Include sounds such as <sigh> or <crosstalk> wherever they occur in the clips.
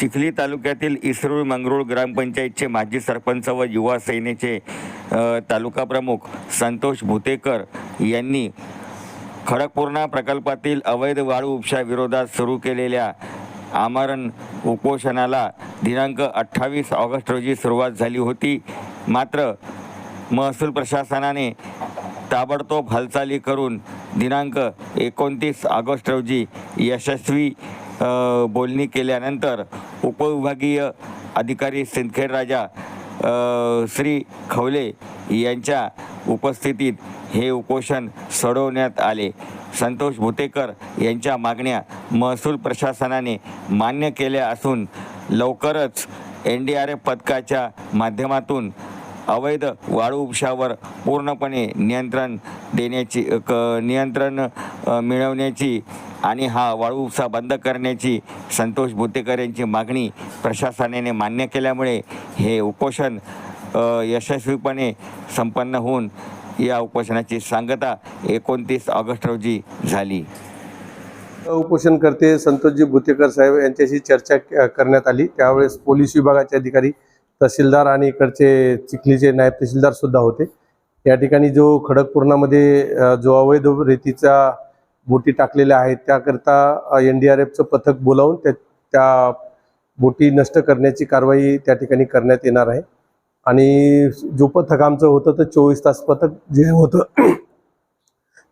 चिखली तालुक्यातील इसरूळ मंगरूळ ग्रामपंचायतचे माजी सरपंच व युवा सेनेचे तालुका प्रमुख संतोष भुतेकर यांनी खडकपूर्णा प्रकल्पातील अवैध वाळू उपशाविरोधात सुरू केलेल्या आमरण उपोषणाला दिनांक अठ्ठावीस ऑगस्ट रोजी सुरुवात झाली होती. मात्र महसूल प्रशासनाने ताबडतोब हालचाली करून दिनांक एकोणतीस ऑगस्ट रोजी यशस्वी बोलणी केल्यानंतर उपविभागीय अधिकारी सिंदखेड राजा श्री खवले यांच्या उपस्थितीत हे उपोषण सोडवण्यात आले. संतोष भुतेकर यांच्या मागण्या महसूल प्रशासनाने मान्य केल्या असून लवकरच एन डी आर एफ पथकाच्या माध्यमातून अवैध वाळू उपशावर पूर्णपणे नियंत्रण देण्याची क नियंत्रण मिळवण्याची आणि हा वाळू उपसा बंद करण्याची संतोष भुतेकर यांची मागणी प्रशासनाने मान्य केल्यामुळे हे उपोषण यशस्वीपणे संपन्न होऊन या उपोषणाची सांगता एकोणतीस ऑगस्ट रोजी झाली. उपोषणकर्ते संतोषजी भुतेकर साहेब यांच्याशी चर्चा क- करण्यात आली. त्यावेळेस पोलीस विभागाचे अधिकारी तहसीलदार आणि इकडचे चिखलीचे नायब तहसीलदार सुद्धा होते. या ठिकाणी जो खडकपूर्णामध्ये जो अवैध रेतीचा बोटी टाकलेल्या आहेत. त्याकरता एन डी आर एफचं पथक बोलावून त्या त्या बोटी नष्ट करण्याची कारवाई त्या ठिकाणी करण्यात येणार आहे. आणि जो पथक आमचं होतं तर चोवीस तास पथक जे होतं <clears throat>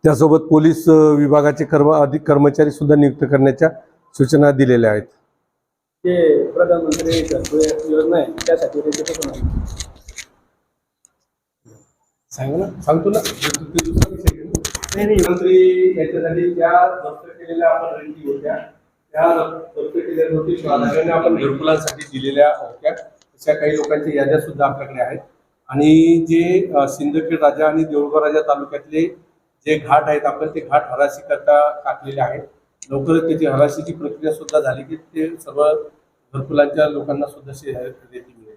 त्यासोबत पोलीस विभागाचे कर्म अधिक कर्मचारी सुद्धा नियुक्त करण्याच्या सूचना दिलेल्या आहेत. प्रधानमंत्री योजना आहे त्यासाठी सांगतो ना. ते नाही नाही मंत्री याच्यासाठी त्या जप्त केलेल्या आपण रेंटी होत्या. त्या जप्त केलेल्या आपण घरकुलांसाठी दिलेल्या होत्या अशा काही लोकांच्या याद्या सुद्धा आपल्याकडे आहेत. आणि जे सिंदखेड राजा आणि देऊळगाव राजा तालुक्यातले जे घाट आहेत आपण ते घाट हराशी करता टाकलेले आहेत. लवकरच त्याची हराशीची प्रक्रिया सुद्धा झाली की ते सर्व घरकुलांच्या लोकांना सुद्धा शे- मिळेल.